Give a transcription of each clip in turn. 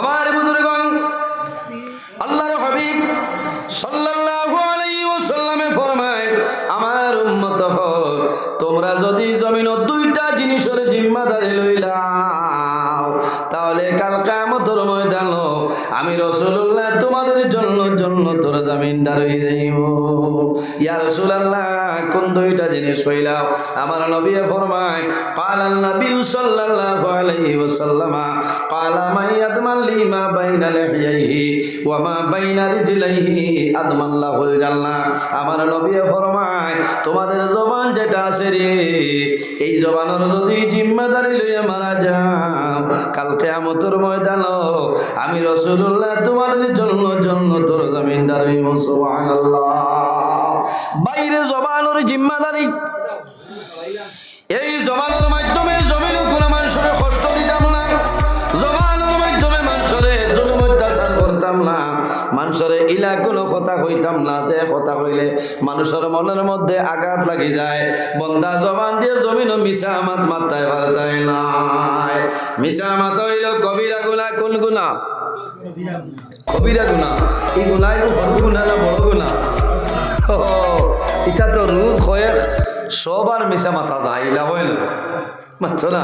আমার বুজুর্গণ আল্লাহর হাবিব সাল্লাল্লাহু আলাইহি ওয়াসাল্লামে ফরমায় আমার উম্মত হল তোমরা যদি জমিনত দুইটা জিনিসের জিম্মাদারি লইলাও তাহলে কাল কিয়ামতের ময়দান আমি রাসূলুল্লাহ তোমাদের জন্য জন্য তোর জামিনদার হয়ে যাইব ইয়া রাসূলুল্লাহ কোন দুইটা জিনিস কইলাও আমার নবী ফরমায় قال النبي صلى الله عليه وسلم আমার নবী ফরমায়, তোমাদের জবান যেটা আছে রে, এই জবানের যদি মারা যাও আমি রাসূলুল্লাহ তোমাদের জন্য জন্য তোর জমিনদার বাইরে জবানোর জিম্মাদারি, এই জবানোর মাধ্যম করতাম না। মানুষের ইলা কোনো কথা কইতাম না যে কথা কইলে মানুষের মনের মধ্যে আঘাত লাগি যায়। বন্দা জবান দিয়ে জমিন মিশা মাত মাত্তায় পারতাই নাই মিশা মাত হইল কবিরা গুণা কোন গুণা? কবিরা গুণা। এই গুণাই বড় গুণা না বড় গুণা? এটা তো রোজ হয়ে সবার মিশা মাথা যায়, ইলা হইল। মাত্র না?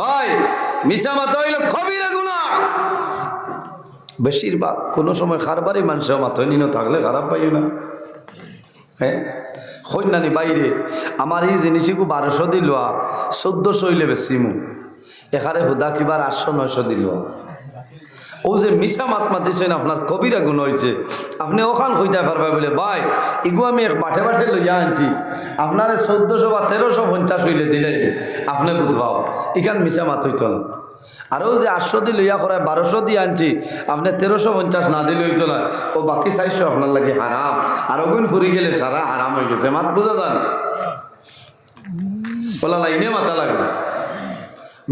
ভাই মিশা মাথা হইল কবিরা গুণা। বেশিরভাগ কোনো সময় খারবারই মানুষ মাথায় নিন থাকলে খারাপ পাইও না। হ্যাঁ? সৈন্যানি বাইরে, আমার এই জিনিসগুলো বারোশো দিল চোদ্দশো হইলে বেশি মু। এখানে হুদা কিবার আটশো, নয়শো দিল। ও যে মিশা মাত মাতিছেন আপনার কবিরা গুণ হয়েছে আপনি ওখান হইতে পারবে বলে, ভাই, ইগু আমি এক বাঠে বাঠে লইয়া আনছি। আপনার চোদ্দশো বা তেরোশো পঞ্চাশ হইলে দিলে আপনি বুধবাও। ইখান মিশা মাত হইতো না। আরও যে আটশো দিয়ে লইয়া করায় বারোশো দিয়ে আনছি। আপনি তেরোশো পঞ্চাশ না দিলে হইতো না ও বাকি চারশো আপনার লাগে হারাম। আরও গুণ ফুরি গেলে সারা হারাম হয়ে গেছে। মাত বুঝা যান? বলা লাইনে মাথা লাগবে।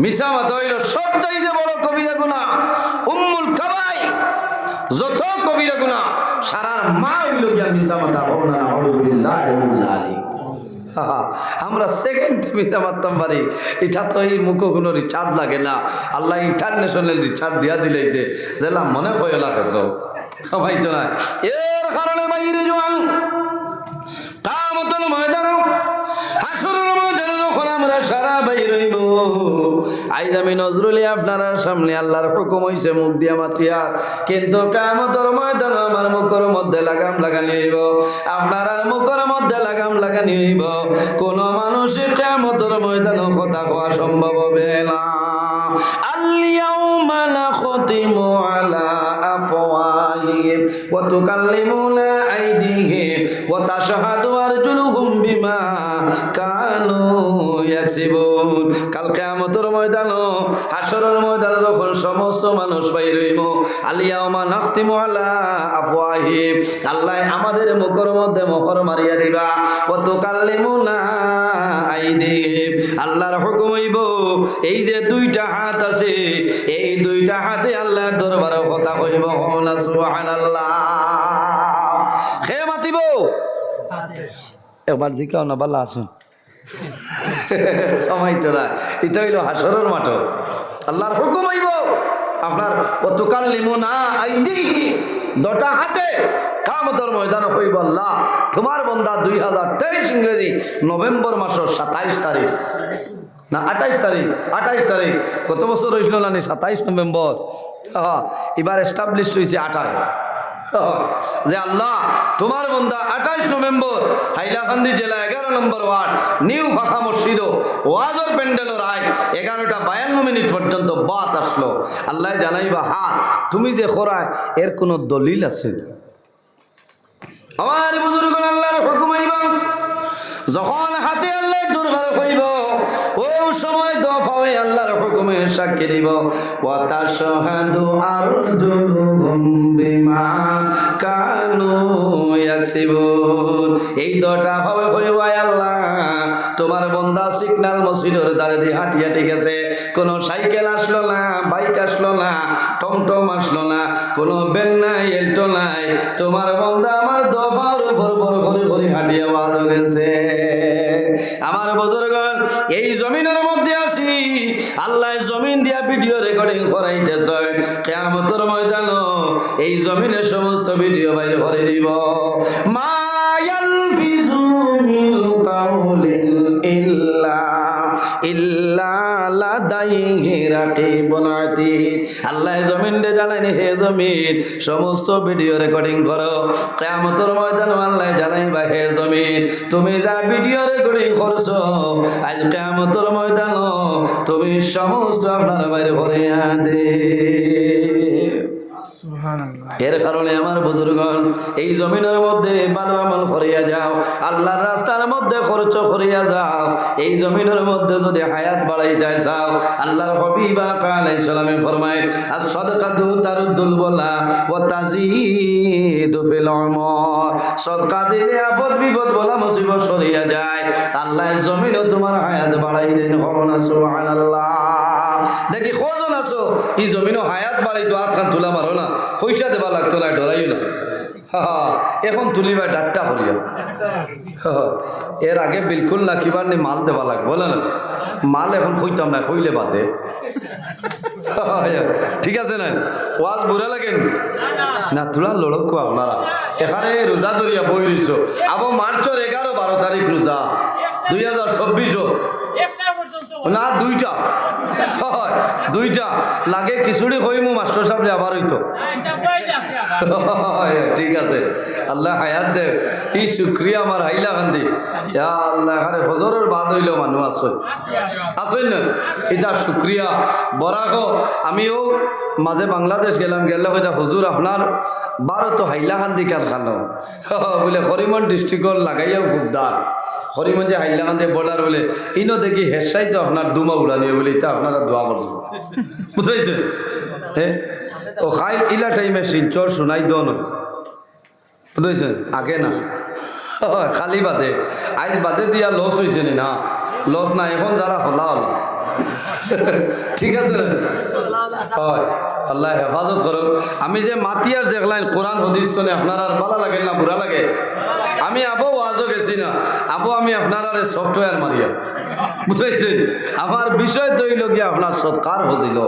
মিশা মাথা হইল সব চাইতে বড় কবিরা গুণা উম্মুল কাবাই। যত কবিরা গুণা সারার মা হইল গিয়া মিশা মাথা। হও না জালিক হাহা, আমরা সেকেন্ড ভিসা মারতাম পারি এটা তো এই মুখ কোনো রিচার্জ লাগে না। আল্লাহ ইন্টারন্যাশনাল রিচার্জ দিয়া দিলেছে জেলা মনে হয় লাগেছ সবাই তো না এর কারণে বাইরে জোয়ান মতন ময়দান ময়দানে যখন আমরা সারা বাই রইব আইজ আমি নজরুলি আপনার সামনে আল্লাহর হুকুম হইছে মুখ দিয়া মাথিয়া কিন্তু কামতর ময়দান আমার মুখর মধ্যে লাগাম লাগানি হইব, আপনার মুখর মধ্যে লাগাম লাগানি হইব। কোন মানুষের কামতর ময়দান কথা হওয়া সম্ভব হবে না। আল্লিয়াউমা নাখতিমু আলা আফওয়াহিহিম ওয়া তুকাল্লিমুনা আইদিহিম ওয়া বিমা জীবন। কালকে কিয়ামতের ময়দানো হাসরের ময়দানে যখন সমস্ত মানুষ বাইর আলিয়া আলিয়াউমা নাখতিমু আলা আফওয়াহিম, আল্লাহ আমাদের মুখর মধ্যে মোহর মারিয়া দিবা। কত তো না আইদিহিম, আল্লাহর হুকুম হইব, এই যে দুইটা হাত আছে, এই দুইটা হাতে আল্লাহর দরবারে কথা কইব হওনা সুবহানাল্লাহ। খে মাতিব একবার দিকে না বালা সময় তোরা এটা হইল হাসরের মাঠ। আল্লাহর হুকুম হইব। আপনার অতকাল লিমু না দটা হাতে কামতর ময়দান হইব আল্লাহ। তোমার বন্দা দুই হাজার তেইশ ইংরেজি নভেম্বর মাসের সাতাইশ তারিখ। না, আঠাইশ তারিখ আঠাইশ তারিখ। গত বছর হয়েছিল না সাতাইশ নভেম্বর? হ্যাঁ এবার এস্টাবলিশড হয়েছে আঠাশ। যে আল্লাহ, তোমার বন্দা আঠাইশ নভেম্বর হাইলাকান্দি জেলা এগারো নম্বর ওয়ার্ড, নিউ ফাঁকা মসজিদ ওয়াজর প্যান্ডেলর আয় এগারোটা বায়ান্ন মিনিট পর্যন্ত বাত আসলো। আল্লাহ জানাইবা হাত তুমি যে খোরায়, এর কোনো দলিল আছে? আমার বুজুর্গ আল্লাহর হুকুম যখন হাতে আল্লাহ দুর্বার সাক্ষী দিব? ওয়াতা শাহাদু আরজুলুহুম বিমা কানু এই দটা হবে আয় আল্লাহ। তোমার বন্দা সিগন্যাল মসজিদের দ্বারে দিয়ে হাঁটি হাঁটি গেছে কোনো সাইকেল আসলো না, বাইক আসলো না, টমটম আসলো না, কোনো বেন নাই, এল্টো নাই। তোমার বন্দা আমার দফার উপর বড় করে করে হাঁটিয়ে আওয়াজ গেছে আমার বুজুর্গণ, এই জমিনের মধ্যে আল্লাহ জমিন দিয়া ভিডিও রেকর্ডিং করাইতেছে। কেয়ামতর ময়দান এই জমিনের সমস্ত ভিডিও বাইরে করে দিব। মায়াল ইল্লা ইল্লা লাদাইহি রাকিবুন বনাতি আল্লাহ জমিন দে জানাইনি হে জমিন। সমস্ত ভিডিও রেকর্ডিং করো। কিয়ামতের ময়দান আল্লাহ জানাইবা হে জমিন। তুমি যা ভিডিও রেকর্ডিং করছ, আজ কিয়ামতের ময়দান তুমি সমস্ত আপনার বাইরে ভরিয়া দে এর কারণে আমার এই জমিনের মধ্যে ভালো আমল করিয়া যাও, আল্লাহর রাস্তার মধ্যে খরচ করিয়া যাও, এই জমিনের মধ্যে যদি হায়াত বাড়াইতে চাও, আল্লাহর হবিবা কালাই সালামে ফরমায় আর সদকাতু তারুদ্দুল বলা ও তাজিদু ফিল উমর। সদকা দিলে বিপদ বলা মুসিবত সরিয়া যায়। আল্লাহ জমিনও তোমার হায়াত বাড়াই দেন সুবহানাল্লাহ। দেখি কজন আছো? এই জমিনও হায়াত বাড়াই তো খান তুলা মারো না। পয়সা দেবা লাগতো না ডরাইও না। এখন তুলিবা ডাট্টা করিয়া হা, হা, এর আগে বিলকুল না কিবার নি মাল দেবা লাগবো না? মাল এখন কইতাম না কইলে বাদে। ঠিক আছে না? ওয়াজ বুড়া লাগেন না? তোলা লড়ক আপনারা এখানে রোজা ধরিয়া বই রইছ। আবো মার্চের এগারো বারো তারিখ রোজা। দুই হাজার চব্বিশও। না, দুইটা। দুইটা। লাগে খিচুড়ি কইমু মাস্টার সাহেব আবার হইতো ঠিক আছে। আল্লাহ হায়াত দে। ই শুক্রিয়া আমার হাইলা কান্দি ইয়া আল্লাহ হজরের বাদ হইল মানুষ আসই আসই না? এটা শুক্রিয়া বরাক আমিও মাঝে বাংলাদেশ গেলাম, গেলে কইটা হুজুর আপনার বারো তো হাইলা হাইলাকান্দি কারখানা বলে হরিমন ডিস্ট্রিক্টর লাগাইয়াও খুব দান হরিমঞ্জে হাইলাকান্দি বর্ডার বলে, ইনো দেখি হেসাই তো আপনার দুমা উড়ানিও বলে এটা আপনারা দোয়া করছেন বুঝাইছে হ্যাঁ ও খাইল ইলা টাইমে শিলচর শোনাই দন। বুঝাইছেন? আগে না। খালি বাদে। আইল বাদে দিয়া লস হয়েছে না লস না, এখন যারা হলা হল ঠিক আছে? হয়। আল্লাহ হেফাজত করুক। আমি যে মাতিয়ার দেখলাম কোরআন হদিস শুনে আপনার আর ভালো লাগে না বুড়া লাগে? আমি আবো ওয়াজও গেছি না। আবো আমি আপনার আর সফটওয়্যার মারিয়া। বুঝাইছেন আমার বিষয় তৈল কি আপনার সৎকার হছিল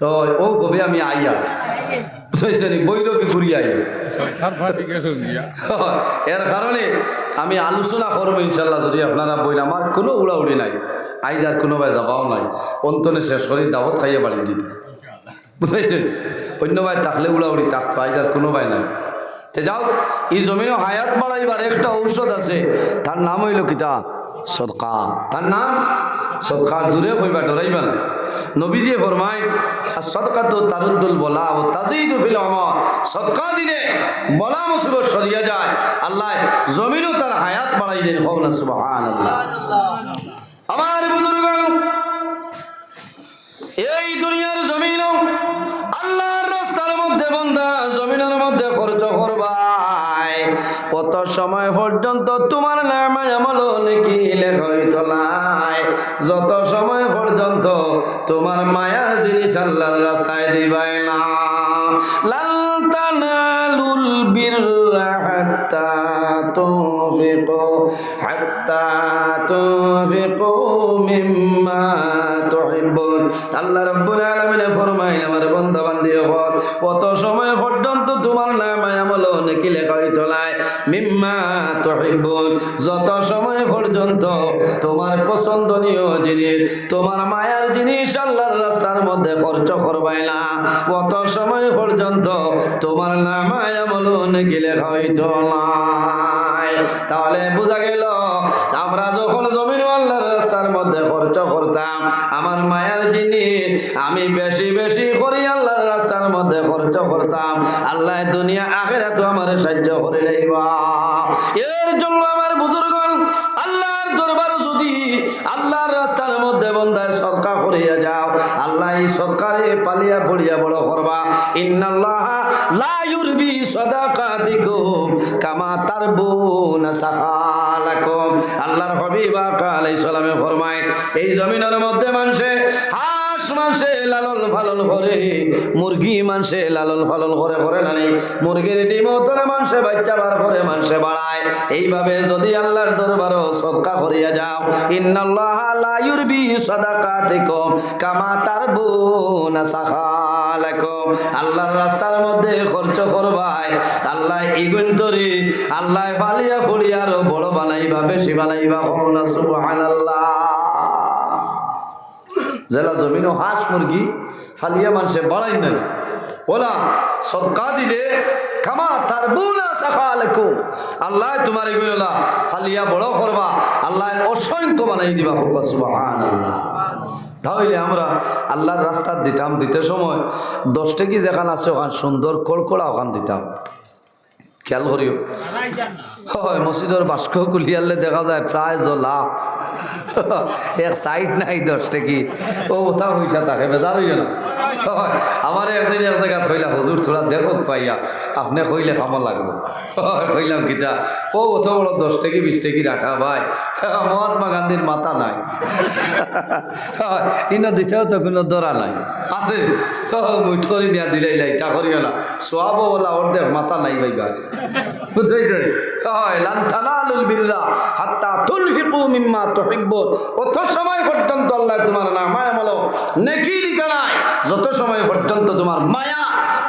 তো ও কবে আমি আইয়া। বুঝাইছেন বৈরবী ঘুরি আই এর কারণে আমি আলোচনা করব ইনশাল্লাহ যদি আপনারা বইলে আমার কোনো উড়াউড়ি নাই। আইজ আর কোনো ভাই যাবাও নাই। অন্তনে শেষ করে দাওয়াত খাইয়ে বাড়ি দিতে। বুঝাইছেন? অন্য ভাই থাকলে উড়াউড়ি থাকতো আইজ আর কোনো ভাই নাই। তে যাও, এই জমিনে হায়াত বাড়াইবার একটা ঔষধ আছে, তার নাম হইল কিতা? সদকা। তার নাম? সদকা জুড়ে কইবা ডরাইবা না নবীজি ফরমাই আর সদকা তো তারুদ্দুল বলা ও তাজিদু ফিল আমর সদকা দিলে বলা মুসিবত সরিয়া যায়। আল্লাহ জমিনও তার হায়াত বাড়াই দেন হও না আল্লাহ আমার বুজুর্গ এই দুনিয়ার জমিন আল্লাহর রাস্তার মধ্যে বন্ধা জমিনের মধ্যে খরচ করবাই কত সময় পর্যন্ত তোমার নাম আমল নাকি লেখই তোলায় যত সময় পর্যন্ত তোমার মায়ার জিনিস আল্লাহর রাস্তায় দিবাই না। লাল তানালুল বিররা হাত্তা তুনফিকু হাত্তা আল্লাহ রাব্বুল আলামিন ফরমাইল, আমার বান্দা বান্দি হল কত সময় পর্যন্ত তোমার নামায় আমল নাকি মিম্মা তুহিব্বুন যত সময় পর্যন্ত তোমার পছন্দনীয় জিনিস, তোমার মায়ার জিনিস আল্লাহর রাস্তার মধ্যে খরচ করবাই না কত সময় পর্যন্ত তোমার নামায় আমল নাকি লেখাই তোলায় তাহলে বোঝা গেল, আমরা যখন জমিন আল্লাহর রাস্তার মধ্যে খরচ করতাম। আমার মায়ার জিনিস আমি বেশি বেশি করি আল্লাহর রাস্তার মধ্যে খরচ করতাম। আল্লাহ দুনিয়া আখেরা তো আমার সাহায্য করে লইবা। এর জন্য আমার বুজুর্গণ, আল্লাহর দরবার যদি আল্লাহর রাস্তার মধ্যে বন্ধায় সরকার করিয়া যাও, আল্লাহ সরকারে পালিয়া পড়িয়া বড় করবা। ইন্নাল্লাহ আল্লাহর হাবিবা আলাইহিস সালামে ফরমায় এই জমিনের মধ্যে মানুষে হাঁস মাংসে লালন পালন করে, মুরগি মাংসে লালন পালন করে করে না মুরগির ডিমও তোরা মানুষে বাচ্চা বার করে মানুষে বাড়ায়। এইভাবে যদি আল্লাহর দরবারও সদকা করিয়া যাও, ইন্নাল্লাহ লা ইউরবি সাদাকাতিকুম কামা তারবুনা সাখালাকুম। আল্লাহর রাস্তার মধ্যে খরচ করবাই আল্লাহ ইগুন তরি, আল্লাহ বালিয়া ফুড়িয়া আরও বড় বানাইবা বেশি বানাইবা হনা সুবহানাল্লাহ। জেলা জমিনও হাঁস মুরগি ফালিয়া মানুষে বাড়াই নাই। ওলা, সদকা দিলে তার আল্লাহ তোমার ফালিয়া বড় করবা, আল্লাহ অসংখ্য বানাই দিবা হোক, সুবহানাল্লাহ। তাহলে আমরা দিতাম, দিতে সময় দশটা কি আছে, ওখান সুন্দর কড়কড়া ওখান দিতাম। খেয়াল করিও। হয় মসজিদের বাস্ক কুলিয়ালে দেখা যায় প্রায় জলা এক সাইড নাই দশটা কি ও ওটা হইসা থাকে বেজার হইয়া না আমার একদিন এক জায়গা থইলা হুজুর থোড়া দেখো পাইয়া আপনি কইলে কামো লাগবো। কইলাম, কিতা? ও অত বড় দশ টাকি, বিশ টাকি রাখা ভাই। মহাত্মা গান্ধীর মাথা নাই। ইনা দিতেও তো কোনো দরা নাই। আছে। মুঠ করে নিয়া দিলাই লাই তা করিও না। সোয়াবো বলা অর্ধেক মাথা নাই ভাই গাড়ি অত সময় পর্যন্ত আল্লাহ তোমার না মায়া মলো? নেকি দিতে নাই। যত সময় পর্যন্ত তোমার মায়া,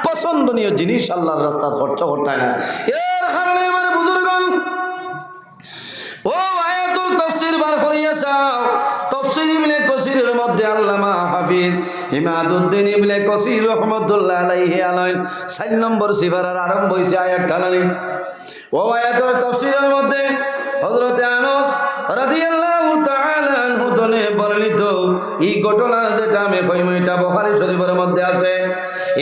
পছন্দনীয় জিনিস আল্লাহর রাস্তার খরচ করতে না। এর কারণে আমার বুজুর্গণ, ও আয়াতুল তাফসীর বার করিয়া চাও তাফসীর ইবনে কসিরের মধ্যে আল্লামা হাফিজ ইমাদউদ্দিন ইবনে কসির রাহমাতুল্লাহ আলাইহি আলাইন 4 নম্বর সিফারার আরম্ভ হইছে আয়াত টানানি ও আয়াতের তফসিরের মধ্যে হযরতে আনাস রাদিয়াল্লাহু এই ঘটনা যেটা আমি কইম, এটা বুখারী শরীফের মধ্যে আছে।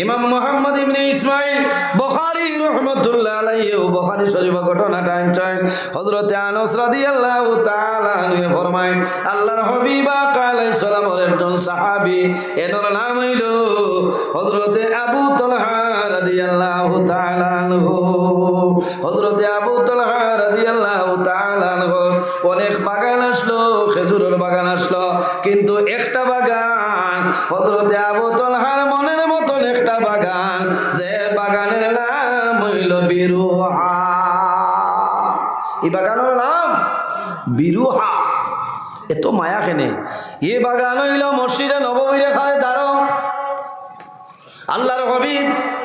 ইমাম মুহাম্মদ ইবনে ইসমাইল বুখারী রাহমাতুল্লাহ আলাইহি বুখারী শরীফ ঘটনাটা আনছেন। হযরতে আনাস রাদিয়াল্লাহু তাআলা আনহু ফরমায়, আল্লাহর হাবিব আলাইহিস সালামের একজন সাহাবী, এনার নাম হইল হযরতে আবু তালহা রাদিয়াল্লাহু তাআলা আনহু। হযরতে আবু বাগান আসলো, খেজুরের বাগান আসলো। কিন্তু একটা বাগান, হযরতে আবু তালহার মনের মতন একটা বাগান, যে বাগানের নাম হইল বিরুহা। এই বাগানের নাম বিরুহা। এত মায়া কেনে। এ বাগান হইল মসজিদে নববীরে খালে দাঁড়ো আল্লাহর হবিব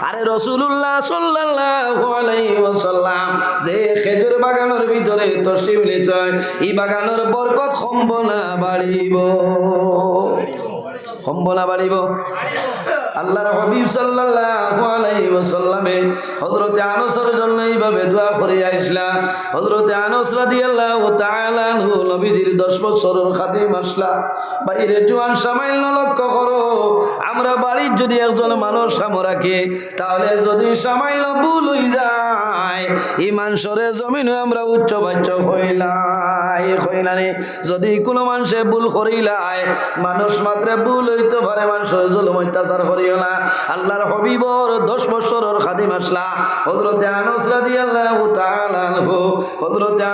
আরে রসুল্লাহ আলাইহি যে খেজুর বাগানের ভিতরে তসি মিলেছে এই বাগানের বরকত সম্বনা বাড়িব। সম্বনা বাড়িব? আল্লাহর হাবিব সাল্লাল্লাহু আলাইহি ওয়াসাল্লামে হযরতে আনসের জন্য এইভাবে দোয়া করে আইসলা হযরতে আনস রাদিয়াল্লাহু তাআলা আনহু নবীজির 10 বছরের খাদিম আসলা। বাইরে জোয়ান সামাইল লক্ষ্য করো, আমরা বাড়ির যদি একজন মানুষ সামরাকে তাহলে যদি সামাইল ভুল হই যায় উচ্চ যদি কোনো মানুষে ভুল করিলাই, মানুষ মাত্র ভুল হইতে পারে, মানুষের জুলুম অত্যাচার করিও না। আল্লাহর হবিবর দশ হজরতে হজরতে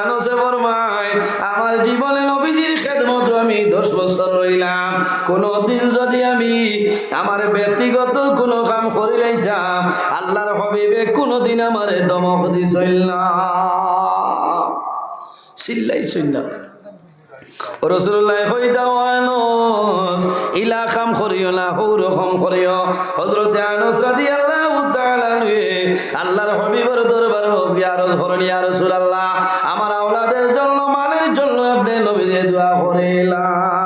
আমার জীবনে নবীজির খেদমত আমি দশ বছর রইলাম। কোনো দিন যদি আমি আমার ব্যক্তিগত কোনো কাম করিলাইতাম আল্লাহর হবিবে কোনো দিন আমার দমক দিছিল না চিল্লাই না রসুল্লাহ হই দাওয়ানোস ইলা খাম করিও না হৌর খাম করিও। হজরতে আনস রাদি আল্লাহ আল্লাহর হবিবর দরবার ইয়ারস হরণ ইয়া রাসূলুল্লাহ, আমার আওলাদের জন্য মানের জন্য আপনি নবীদের দোয়া করিলাম।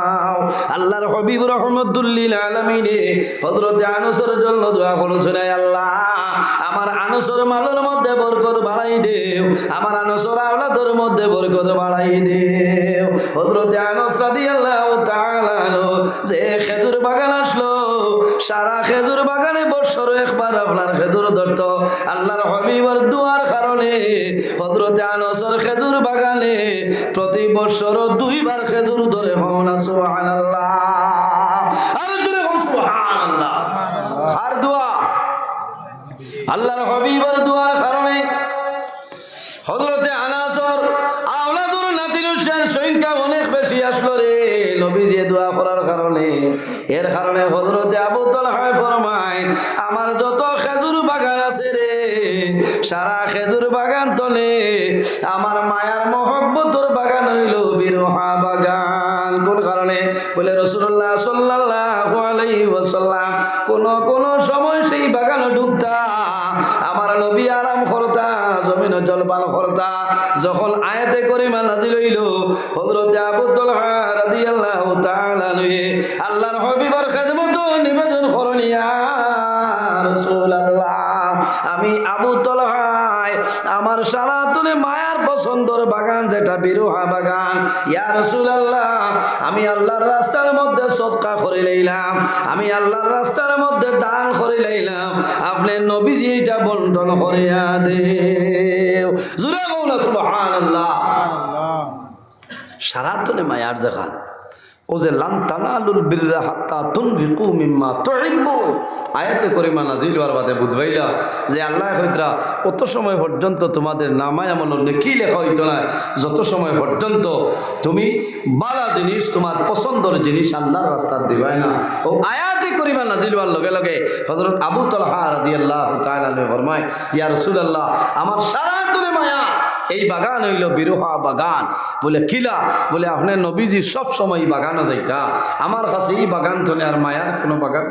আল্লাহর হবিব রহমতুল্লিল আলমিনে হজরতে আনসর জন্য দোয়া করছেন আল্লাহ। আমার আনসর মালের মধ্যে বরকত বাড়াই দে আমার আনসর আওলাদের মধ্যে বরকত বাড়াই দেও। হজরতে আনস তাআলা আনহু, যে খেজুর বাগান আসলো সারা খেজুর বাগানে বছর একবার আপনার খেজুর ধরত। আল্লাহর হবিবর দুয়ার কারণে হজরতে আনসর খেজুর বাগানে প্রতি বছর দুইবার খেজুর ধরে হন সুবহানাল্লাহ। আর জোরে হন সুবহানাল্লাহ। আর দোয়া? আল্লাহর হবিবর দুয়ার কারণে হজরতে আনাসর আওলাদুর নাতির সংখ্যা অনেক বেশি আসলো রে। নবী যে দোয়া করার কারণে, এর কারণে হজরতে আবু হয় ফরমায় আমার যত খেজুর বাগান আছে রে, সারা খেজুর বাগান তলে আমার মায়ার মহব্বতর বাগান হইল বিরোহা বাগান। কোন কারণে? বলে রসুল্লাহ সাল্লাহ ওয়াসাল্লাম, কোন কোন সময় সেই বাগানে ঢুকতা আমার নবী আরাম করতা, জমিন জলপান করতা। যখন আয়াতে করে নাজিল হইল, হযরতে আবু তালহা রাদিয়াল্লাহু তাআলা লয়ে আল্লাহর হাবিবের খেদমত নিবেদন করনিয়া আমি আবু তালহায়, আমার সারা তুলে মায়ার পছন্দর বাগান যেটা বিরোহা বাগান, ইয়া রাসূলুল্লাহ, আমি আল্লাহর রাস্তার মধ্যে সদকা করে লইলাম, আমি আল্লাহর রাস্তার মধ্যে দান করে লইলাম, আপনি নবীজি এটা বন্টন করিয়া দে জুড়ে কৌলা সুবহানাল্লাহ। সারা তুলে মায়ার জাগান। ও যে, লান তানালুল বিররা হাত্তা মিম্মা আয়াতে বাদে যে, আল্লাহ অত সময় তোমাদের নেকি লেখা যত সময় তুমি বালা পছন্দর জিনিস আল্লাহর রাস্তার দিবাই না। ও আয়াতে করিমা নাজিল লগে লগে হজরত আবু তলহা রাদিয়াল্লাহু তাআলা ফরমায়, ইয়া রাসূলুল্লাহ, আমার সারা তুমি মায়া এই বাগান হইল বিরোহা বাগান। বলে, কিলা? বলে আপনার নবীজি সব সময় বাগানে যাইতা। আমার কাছে এই বাগান তো আর মায়ার কোনো বাগান।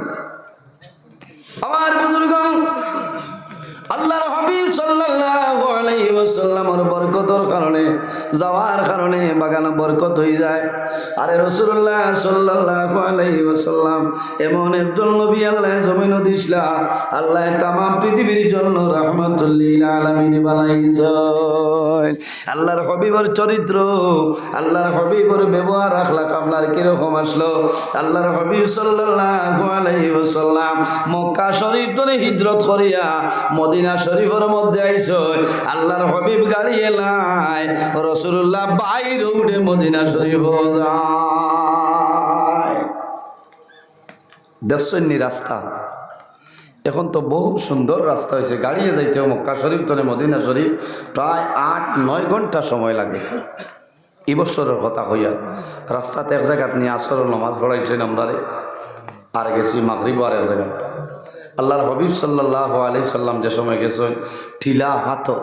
আমার বুজুর্গ আল্লাহর হাবিব সাল্লাল্লাহু আলাইহি ওয়াসাল্লামের বরকতের কারণে যাওয়ার কারণে বাগানে বরকত হয়ে যায়। আরে রাসূলুল্লাহ সাল্লাল্লাহু আলাইহি এমন একজন নবী আল্লাহ জমিন দিছলা, আল্লাহ তাম পৃথিবীর জন্য রাহমাতুল্লিল আলামিন বানাইছেন। আল্লাহর হাবিবের চরিত্র, আল্লাহর হাবিবের ব্যবহার, আখলাক আপনার কীরকম আসলো? আল্লাহর আলাইহি ওয়াসাল্লাম মক্কা শরীফ তলে হিজরত করিয়া মদিনা শরীফের মধ্যে আইস আল্লাহর হবিব গাড়ি এলাই রসুল্লাহ বাইরে উঠে মদিনা শরীফ যায়। রাস্তা? এখন তো বহু সুন্দর রাস্তা হয়েছে। গাড়িয়ে যাইতে মক্কা শরীফ, তলে মদিনা শরীফ প্রায় আট, নয় ঘণ্টা সময় লাগে। এই বছরের কথা হইয়া। রাস্তাতে এক জায়গাত নিয়ে আসর নমাজ পড়াইছেন আমরা আর গেছি মাগরিব আর এক জায়গায় আল্লাহর হবিব সাল্লাহ আলি সাল্লাম যে সময় গেছেন, ঠিলা হাতর।